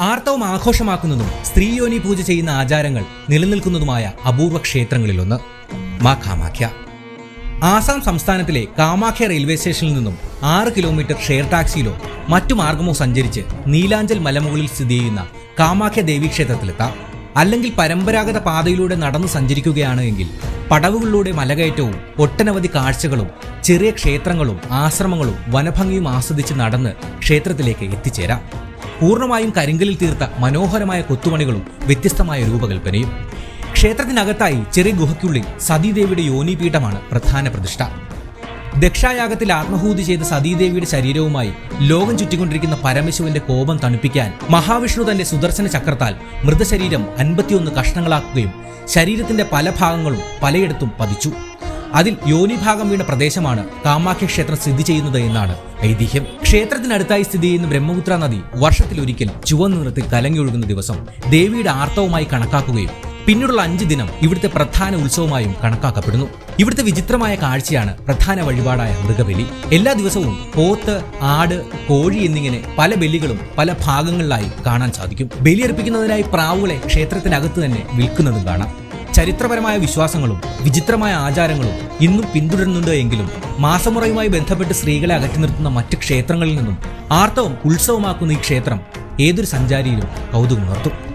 ആർത്തവം ആഘോഷമാക്കുന്നതും സ്ത്രീയോനി പൂജ ചെയ്യുന്ന ആചാരങ്ങൾ നിലനിൽക്കുന്നതുമായ അപൂർവ ക്ഷേത്രങ്ങളിലൊന്ന് മാ കാമാഖ്യ ആസാം സംസ്ഥാനത്തിലെ കാമാഖ്യ റെയിൽവേ സ്റ്റേഷനിൽ നിന്നും ആറ് കിലോമീറ്റർ ഷെയർ ടാക്സിയിലോ മറ്റു മാർഗമോ സഞ്ചരിച്ച് നീലാഞ്ചൽ മലമുകളിൽ സ്ഥിതി ചെയ്യുന്ന കാമാഖ്യ ദേവീക്ഷേത്രത്തിലെത്താം. അല്ലെങ്കിൽ പരമ്പരാഗത പാതയിലൂടെ നടന്നു സഞ്ചരിക്കുകയാണ് എങ്കിൽ പടവുകളിലൂടെ മലകയറ്റവും ഒട്ടനവധി കാഴ്ചകളും ചെറിയ ക്ഷേത്രങ്ങളും ആശ്രമങ്ങളും വനഭംഗിയും ആസ്വദിച്ച് നടന്ന് ക്ഷേത്രത്തിലേക്ക് എത്തിച്ചേരാം. പൂർണമായും കരിങ്കലിൽ തീർത്ത മനോഹരമായ കൊത്തുപണികളും വ്യത്യസ്തമായ രൂപകൽപ്പനയും. ക്ഷേത്രത്തിനകത്തായി ചെറിയ ഗുഹയ്ക്കുള്ളിൽ സതീദേവിയുടെ യോനിപീഠമാണ് പ്രധാന പ്രതിഷ്ഠ. ദക്ഷായാഗത്തിൽ ആത്മഹൂതി ചെയ്ത സതീദേവിയുടെ ശരീരവുമായി ലോകം ചുറ്റിക്കൊണ്ടിരിക്കുന്ന പരമശിവന്റെ കോപം തണുപ്പിക്കാൻ മഹാവിഷ്ണു തന്റെ സുദർശന ചക്രത്താൽ മൃതശരീരം അൻപത്തിയൊന്ന് കഷ്ണങ്ങളാക്കുകയും ശരീരത്തിന്റെ പല ഭാഗങ്ങളും പലയിടത്തും പതിച്ചു. അതിൽ യോനിഭാഗം വീണ പ്രദേശമാണ് കാമാഖ്യ ക്ഷേത്രം സ്ഥിതി ചെയ്യുന്നത് എന്നാണ് ഐതിഹ്യം. ക്ഷേത്രത്തിനടുത്തായി സ്ഥിതി ചെയ്യുന്ന ബ്രഹ്മപുത്ര നദി വർഷത്തിലൊരിക്കൽ ചുവന്ന നിറത്തിൽ കലങ്ങിയൊഴുകുന്ന ദിവസം ദേവിയുടെ ആർത്തവമായി കണക്കാക്കുകയും പിന്നീടുള്ള അഞ്ച് ദിനം ഇവിടുത്തെ പ്രധാന ഉത്സവമായും കണക്കാക്കപ്പെടുന്നു. ഇവിടുത്തെ വിചിത്രമായ കാഴ്ചയാണ് പ്രധാന വഴിപാടായ മൃഗബലി. എല്ലാ ദിവസവും പോത്ത് ആട് കോഴി എന്നിങ്ങനെ പല ബലികളും പല ഭാഗങ്ങളിലായി കാണാൻ സാധിക്കും. ബലിയർപ്പിക്കുന്നതിനായി പ്രാവുകളെ ക്ഷേത്രത്തിനകത്ത് തന്നെ വിൽക്കുന്നതും കാണാം. ചരിത്രപരമായ വിശ്വാസങ്ങളും വിചിത്രമായ ആചാരങ്ങളും ഇന്നും പിന്തുടരുന്നുണ്ട് എങ്കിലും മാസമുറയുമായി ബന്ധപ്പെട്ട് സ്ത്രീകളെ അകറ്റി നിർത്തുന്ന മറ്റ് ക്ഷേത്രങ്ങളിൽ നിന്നും ആർത്തവം ഉത്സവമാക്കുന്ന ഈ ക്ഷേത്രം ഏതൊരു സഞ്ചാരിയിലും കൗതുകമുണർത്തും